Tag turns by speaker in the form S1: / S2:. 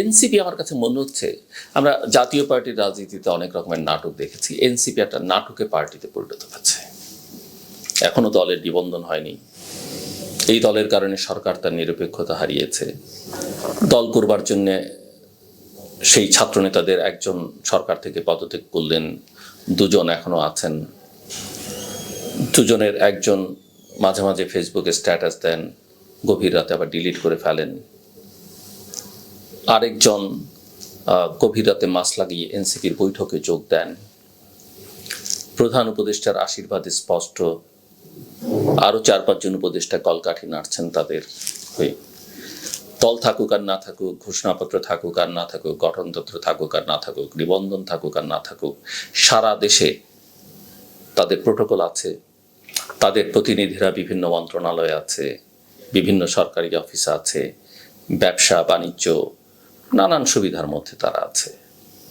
S1: NCP আমার কাছে মনে হচ্ছে, আমরা জাতীয় পার্টির রাজনীতিতে অনেক রকমের নাটক দেখেছি, এনসিপি একটা নাটকে পার্টিতে পরিণত হচ্ছে এখনও দলের নিবন্ধন হয়নি। এই দলের কারণে সরকার তার নিরপেক্ষতা হারিয়েছে। দল করবার জন্যে সেই ছাত্রনেতাদের একজন সরকার থেকে পদত্যাগ করলেন, দুজন এখনও আছেন। দুজনের একজন মাঝে মাঝে ফেসবুকে স্ট্যাটাস দেন, গভীর রাতে আবার ডিলিট করে ফেলেন। আরেকজন গভীর রাতে মাস লাগিয়ে এনসিপির বৈঠকে যোগ দেন। প্রধান উপদেষ্টার আশীর্বাদে স্পষ্ট আরও চার পাঁচজন উপদেষ্টা কলকাঠি নাড়ছেন তাদের হয়ে। দল থাকুক আর না থাকুক, ঘোষণাপত্র থাকুক আর না থাকুক, গঠনতন্ত্র থাকুক আর না থাকুক, নিবন্ধন থাকুক আর না থাকুক, সারা দেশে তাদের প্রোটোকল আছে, তাদের প্রতিনিধিরা বিভিন্ন মন্ত্রণালয়ে আছে, বিভিন্ন সরকারি অফিস আছে, ব্যবসা, বাণিজ্য নানান সুবিধার মধ্যে তারা আছে।